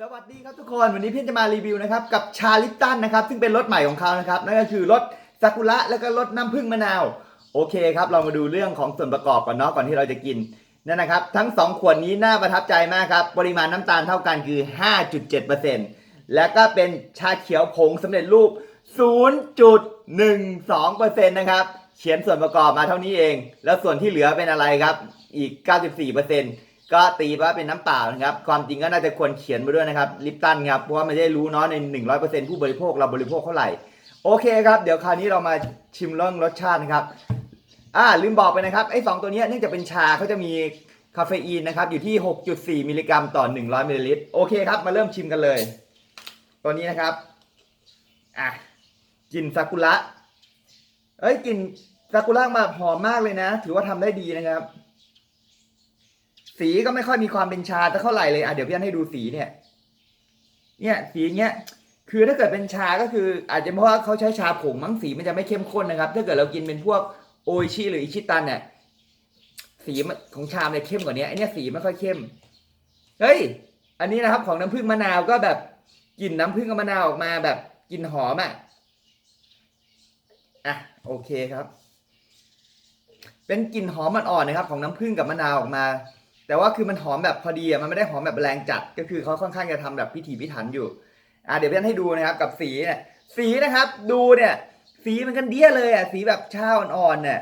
สวัสดีครับทุกคนวันนี้พี่จะมารีวิวนะครับกับชาลิปตันนะครับซึ่งเป็นรถใหม่ของเขานะครับนั่นก็คือรถซากุระแล้วก็รสน้ำผึ้งมะนาวโอเคครับเรามาดูเรื่องของส่วนประกอบก่อนเนาะก่อนที่เราจะกินนั่นนะครับทั้ง 2 ขวดนี้น่าประทับใจมากครับปริมาณน้ำตาลเท่ากันคือ 5.7%แล้วก็เป็นชาเขียวผงสำเร็จรูป 0.12%นะครับเขียนส่วนประกอบมาเท่านี้เอง แล้วส่วนที่เหลือเป็นอะไรครับอีก 94% ก็ตีว่าเป็นน้ำเปล่านะครับ ความจริงก็น่าจะควรเขียนมาด้วยนะครับลิปตันครับเพราะว่าไมันจะได้รู้เนาะใน 100%ผู้บริโภคเราบริโภคเท่าไหร่ โอเคครับ เดี๋ยวคราวนี้เรามาชิมเรื่องรสชาตินะครับอ่าลืมบอกไปนะครับไอ้สองตัวนี้เนื่องจากเป็นชาเขาจะมีคาเฟอีนนะครับอยู่ที่ 6.4 มิลลิกรัมต่อ 100มิลลิลิตรโอเคครับ มาเริ่มชิมกันเลย ตัวนี้นะครับอะกลิ่นซากุระเอ้ยกลิ่นซากุระมาหอมมากเลยนะ ถือว่าทำได้ดีนะครับ สีก็ไม่ค่อยมีความเป็นชาจะเท่าไหร่เลยอะเดี๋ยวพี่อันให้ดูสีเนี่ย เนี่ย สีเงี้ยคือถ้าเกิดเป็นชาก็คือ อาจจะเพราะว่าเขาใช้ชาผงมั้งสีมันจะไม่เข้มข้นนะครับ ถ้าเกิดเรากินเป็นพวกโอชิหรืออิชิตันเนี่ยสีของชามเนี่ยเข้มกว่านี้ไอเนี้ยสีไม่ค่อยเข้มเฮ้ยอันนี้นะครับ ของน้ำผึ้งมะนาวก็แบบกลิ่นน้ำผึ้งกับมะนาวออกมาแบบกลิ่นหอมอะอะโอเคครับ เป็นกลิ่นหอมอ่อนๆนะครับ ของน้ำผึ้งกับมะนาวออกมา แต่ว่าคือมันหอมแบบพอดีอะมันไม่ได้หอมแบบแรงจัดก็คือเขาค่อนข้างจะทำแบบพิถีพิถันอยู่อ่าเดี๋ยวพี่อนให้ดูนะครับกับสีเนี่ยสีนะครับ ดูเนี่ย สีมันกันเดี้ยเลยอะสีแบบชาอ่อนๆเนี่ย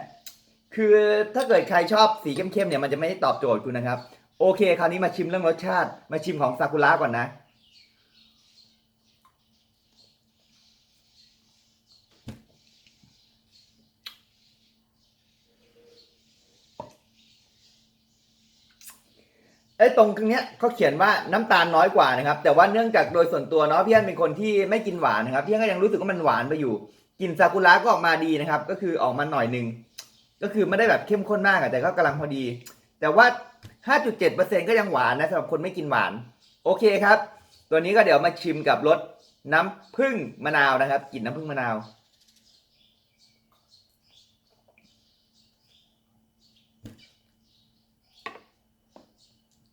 คือถ้าเกิดใครชอบสีเข้มๆเนี่ยมันจะไม่ได้ตอบโจทย์คุณนะครับ โอเค คราวนี้มาชิมเรื่องรสชาติ มาชิมของซากุระก่อนนะ ไอ้ตรงตรงเนี้ยเขาเขียนว่าน้ำตาลน้อยกว่านะครับ แต่ว่าเนื่องจากโดยส่วนตัวเนาะพี่อันเป็นคนที่ไม่กินหวานนะครับพี่อันก็ยังรู้สึกว่ามันหวานไปอยู่กลิ่นซากุระก็ออกมาดีนะครับ ก็คือออกมาหน่อยหนึ่งก็คือไม่ได้แบบเข้มข้นมากอะแต่ก็กำลังพอดี แต่ว่า 5.7%ก็ยังหวานนะสำหรับคนไม่กินหวาน โอเคครับ ตัวนี้ก็เดี๋ยวมาชิมกับรสน้ำผึ้งมะนาวนะครับกลิ่นน้ำผึ้งมะนาว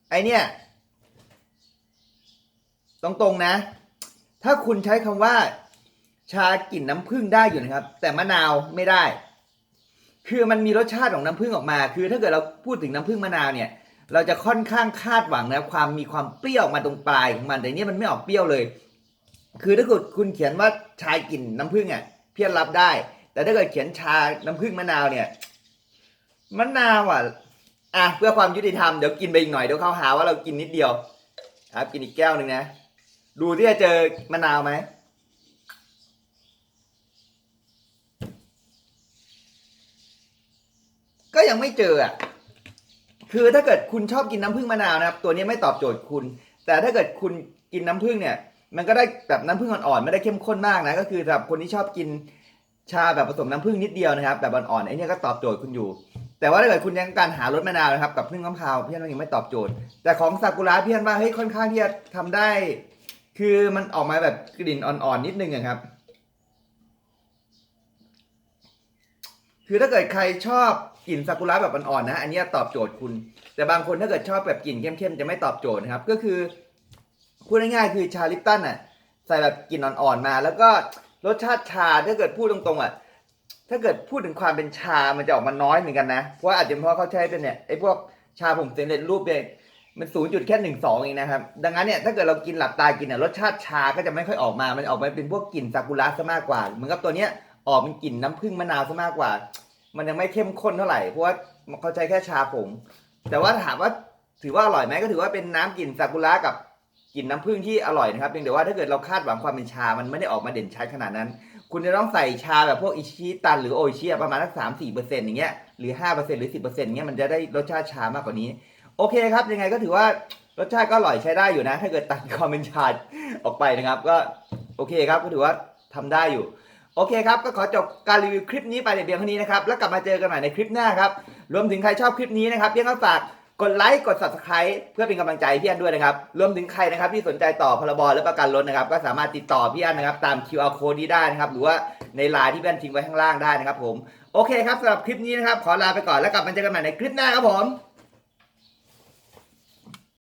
ไอเนี่ยตรงๆนะ ถ้าคุณใช้คำว่า ชากลิ่นน้ำผึ้งได้อยู่นะครับ แต่มะนาวไม่ได้ คือมันมีรสชาติของน้ำผึ้งออกมา คือถ้าเกิดเราพูดถึงน้ำผึ้งมะนาวเนี่ย เราจะค่อนข้างคาดหวังนะความมีความเปรี้ยวออกมาตรงปลายของมันแต่เนี่ยมันไม่ออกเปรี้ยวเลย คือถ้าเกิดคุณเขียนว่าชากลิ่นน้ำผึ้งอะเพี้ยนรับได้ แต่ถ้าเกิดเขียนชาน้ำผึ้งมะนาวเนี่ยมะนาวอะ อะเพื่อความยุติธรรมเดี๋ยวกินไปอีกหน่อยเดี๋ยวเขาหาว่าเรากินนิดเดียว ครับ กินอีกแก้วหนึ่งนะ ดูที่จะเจอมะนาวไหมก็ยังไม่เจออะคือถ้าเกิดคุณชอบกินน้ำผึ้งมะนาวนะครับ ตัวนี้ไม่ตอบโจทย์คุณ แต่ถ้าเกิดคุณกินน้ำผึ้งเนี่ย มันก็ได้แบบน้ำผึ้งอ่อนๆไม่ได้เข้มข้นมากนะก็คือสำหรับคนที่ชอบกินชาแบบผสมน้ำผึ้งนิดเดียวนะครับแบบอ่อนๆไอ้นี่ก็ตอบโจทย์คุณอยู่ แต่ว่าถ้าเกิดคุณยังการหารสมะนาวนะครับกับพึ่งมะพร้าวพี่อันว่ายังไม่ตอบโจทย์ แต่ของซากุระพี่อันว่าเฮ้ยค่อนข้างที่จะทำได้ คือมันออกมาแบบกลิ่นอ่อนๆนิดนึงอะครับ คือถ้าเกิดใครชอบกลิ่นซากุระแบบอ่อนๆนะ อันนี้ตอบโจทย์คุณ แต่บางคนถ้าเกิดชอบแบบกลิ่นเข้มๆจะไม่ตอบโจทย์นะครับ ก็คือพูดง่ายๆคือชาลิปตันอะใส่แบบกลิ่นอ่อนๆมา แล้วก็รสชาติชาถ้าเกิดพูดตรงๆอะ ถ้าเกิดพูดถึงความเป็นชา มันจะออกมาน้อยเหมือนกันนะ เพราะว่าอาจจะเพราะเขาใช้เป็นเนี่ยไอ้พวกชาผงสำเร็จรูปเนี่ยมันศูนย์จุดแค่หนึ่งสองเองนะครับ ดังนั้นเนี่ยถ้าเกิดเรากินหลับตากินเนี่ยรสชาติชาก็จะไม่ค่อยออกมา มันออกมาเป็นพวกกลิ่นซากุระซะมากกว่า เหมือนกับตัวเนี้ยออกเป็นกลิ่นน้ำผึ้งมะนาวซะมากกว่า มันยังไม่เข้มข้นเท่าไหร่ เพราะว่าเขาใช้แค่ชาผง แต่ว่าถามว่าถือว่าอร่อยไหมก็ถือว่าเป็นน้ำกลิ่นซากุระกับกลิ่นน้ำผึ้งที่อร่อยนะครับเพียงแต่ว่าถ้าเกิดเราคาดหวังความเป็นชา มันไม่ได้ออกมาเด่นชัดขนาดนั้น คุณจะต้องใส่ชาแบบพวกอิชิตันหรือโออิชิประมาณสักสามสี่เปอร์เซ็นต์อย่างเงี้ยหรือห้าเปอร์เซ็นต์หรือสิบเปอร์เซ็นต์เงี้ยมันจะได้รสชาติชามากกว่านี้ โอเคครับ ยังไงก็ถือว่ารสชาติก็อร่อยใช้ได้อยู่นะ ถ้าเกิดตัดความเป็นชาออกไปนะครับ ก็โอเคครับก็ถือว่าทำได้อยู่ โอเคครับ ก็ขอจบการรีวิวคลิปนี้ไปในเพียงเท่านี้นะครับแล้วกลับมาเจอกันใหม่ในคลิปหน้าครับรวมถึงใครชอบคลิปนี้นะครับพี่ก็ฝาก กดไลค์กด subscribe เพื่อเป็นกำลังใจพี่อันด้วยนะครับรวมถึงใครนะครับที่สนใจต่อพรบและประกันรถนะครับ ก็สามารถติดต่อพี่อันนะครับตาม QR code นี้ได้นะครับ หรือว่าในไลน์ที่พี่อันทิ้งไว้ข้างล่างได้นะครับผมโอเคครับสำหรับคลิปนี้นะครับ ขอลาไปก่อนแล้วกลับมาเจอกันใหม่ในคลิปหน้าครับผม